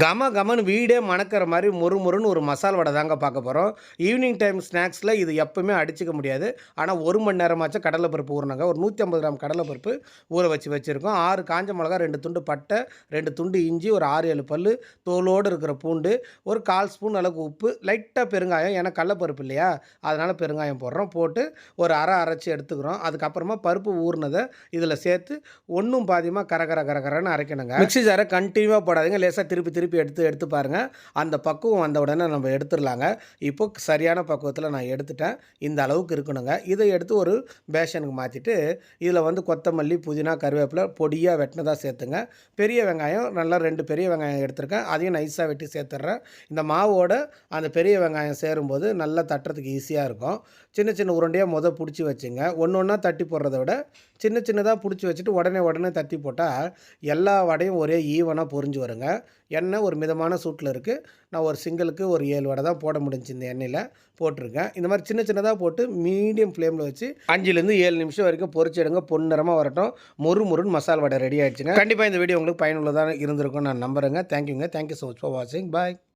கம கமன்னு வீடே மணக்கிற மாதிரி மொறு மொறுன்னு ஒரு மசால் வடை தாங்க பார்க்க போகிறோம் ஈவினிங் டைம் ஸ்நாக்ஸில் இது எப்பவுமே அடிச்சிக்க முடியாது. ஆனால் ஒரு மணி நேரமாச்சும் கடலைப்பருப்பு ஊறினாங்க ஒரு நூற்றி ஐம்பது கிராம் கடலைப்பருப்பு ஊற வச்சு வச்சுருக்கோம். ஆறு காஞ்ச மிளகா ரெண்டு துண்டு பட்டை ரெண்டு துண்டு இஞ்சி ஒரு ஆறு ஏழு பல் தோலோடு இருக்கிற பூண்டு ஒரு கால் ஸ்பூன் அளவுக்கு உப்பு லைட்டாக பெருங்காயம். ஏன்னா கடலைப்பருப்பு இல்லையா? அதனால் பெருங்காயம் போடுறோம். போட்டு ஒரு அரை அரைச்சி எடுத்துக்கிறோம். அதுக்கப்புறமா பருப்பு ஊறினதை இதில் சேர்த்து ஒன்றும் பாதியமாக கரகர கரகரன்னு அரைக்கணுங்க. மிக்சி ஜாரை கண்டினியூவாக போடாதீங்க. லேசாக திருப்பி திருப்பி எடுத்து எடுத்து பாருங்கள் அந்த பக்குவம் வந்த உடனே நம்ம எடுத்துடலாங்க. இப்போ சரியான பக்குவத்தில் நான் எடுத்துட்டேன். இந்த அளவுக்கு இருக்கணுங்க. இதை எடுத்து ஒரு பேஷனுக்கு மாற்றிட்டு இதில் வந்து கொத்தமல்லி புதினா கருவேப்பிலை பொடியாக வெட்டினதாக சேர்த்துங்க. பெரிய வெங்காயம் நல்லா ரெண்டு பெரிய வெங்காயம் எடுத்திருக்கேன். அதையும் நைஸாக வெட்டி சேர்த்துட்றேன். இந்த மாவோட அந்த பெரிய வெங்காயம் சேரும்போது நல்லா தட்டுறதுக்கு ஈஸியாக இருக்கும். சின்ன சின்ன உருண்டையாக முத பிடிச்சி வச்சுங்க. ஒன்று ஒன்றா தட்டி போடுறத விட சின்ன சின்னதாக பிடிச்சி வச்சுட்டு உடனே உடனே தட்டி போட்டால் எல்லா வடையும் ஒரே ஈவனாக பொரிஞ்சு வருங்க. எண்ணெய் ஒரு மிதமான சூட்டில் இருக்குது நான் ஒரு சிங்கிளுக்கு ஒரு ஏழு வடை தான் போட முடிஞ்சு இந்த எண்ணெயில் போட்டிருக்கேன். இந்த மாதிரி சின்ன சின்னதாக போட்டு மீடியம் ஃப்ளேமில் வச்சு அஞ்சுலேருந்து ஏழு நிமிஷம் வரைக்கும் பொரிச்சு எடுங்க. பொன்னிறமாக வரட்டும். மொறு மொறுன்னு மசால் வடை ரெடி ஆகிடுச்சுங்க கண்டிப்பாக இந்த வீடியோ உங்களுக்கு பயனுள்ளதாக இருந்திருக்கும் நான் நம்புகிறேங்க தேங்க்யூங்க தேங்க்யூ ஸோ மச் ஃபார் வாட்சிங் பாய்